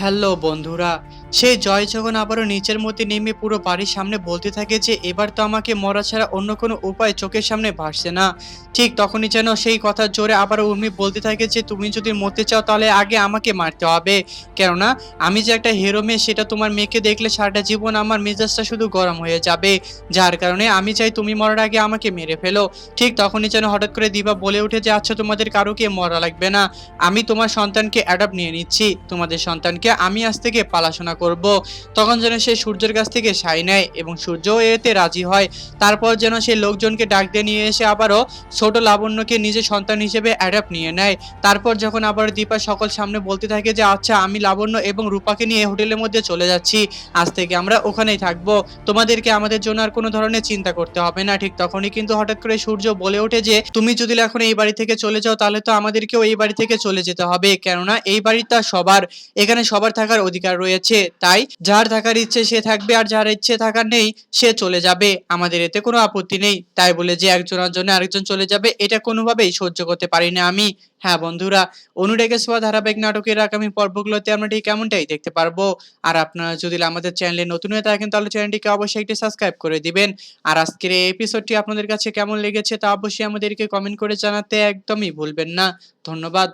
Hello বন্ধুরা, সেই জয় যখন আবারও নিচের মধ্যে নেমে পুরো বাড়ির সামনে বলতে থাকে যে এবার তো আমাকে মরা ছাড়া অন্য কোনো উপায় চোখের সামনে ভাসছে না। ঠিক তখনই যেন সেই কথার জোরে আবার উর্মি বলতে থাকে যে, তুমি যদি মরতে চাও তাহলে আগে আমাকে মারতে হবে। কেননা, আমি যে একটা হিরো মেয়ে, সেটা তোমার মেয়েকে দেখলে সারাটা জীবন আমার মেজাজটা শুধু গরম হয়ে যাবে। যার কারণে আমি চাই তুমি মরার আগে আমাকে মেরে ফেলো। ঠিক তখনই যেন হঠাৎ করে দিবা বলে উঠে যে আচ্ছা তোমাদের কারোকে মরা লাগবে না? আমি তোমার সন্তানকে অ্যাডাপ্ট নিয়ে নিচ্ছি। তোমাদের সন্তানকে আমি আজ থেকে পালাশোনা করব। তখন যেন সে সূর্যের কাছ থেকে সাই নেয় এবং সূর্য এতে রাজি হয়। তারপর যেন সে লোকজনকে ডাক দিয়ে নিয়ে এসে আবারও ছোট লাবণ্যকে নিজের সন্তান হিসেবে অ্যাডাপ্ট নিয়ে নেয়। তারপর যখন আবার দীপা সকল সামনে বলতে থাকে যে আচ্ছা আমি লাবণ্য এবং রূপাকে নিয়ে হোটেলের মধ্যে চলে যাচ্ছি। আজ থেকে আমরা ওখানেই থাকব। তোমাদেরকে আমাদের জন্য আর কোনো ধরনের চিন্তা করতে হবে না। ঠিক তখনই কিন্তু হঠাৎ করে সূর্য বলে ওঠে যে, তুমি যদি এখন এই বাড়ি থেকে চলে যাও, তাহলে তো আমাদেরকেও এই বাড়ি থেকে চলে যেতে হবে। কেননা এই বাড়িটা সবার। এখানে সবার থাকার অধিকার রয়েছে, তাই যার থাকার ইচ্ছে সে থাকবে আর যার ইচ্ছে থাকার নেই, সে চলে যাবে। আমাদের এতে কোনো আপত্তি নেই। তাই বলে যে একজনের জন্য আরেকজন চলে যাবে, এটা কোনোভাবেই সহ্য করতে পারি না আমি। হ্যাঁ বন্ধুরা অনুরেগে সোয়া ধারাবাহিক নাটকের আগামী পর্বগুলোতে আমরা ঠিক কেমনটাই দেখতে পারব। আর আপনারা যদি আমাদের চ্যানেলে নতুন হয়ে থাকেন, তাহলে চ্যানেলটিকে অবশ্যই একটি সাবস্ক্রাইব করে দিবেন। আর আজকের এই এপিসোডটি আপনাদের কাছে কেমন লেগেছে তা অবশ্যই আমাদেরকে কমেন্ট করে জানাতে একদমই ভুলবেন না। ধন্যবাদ।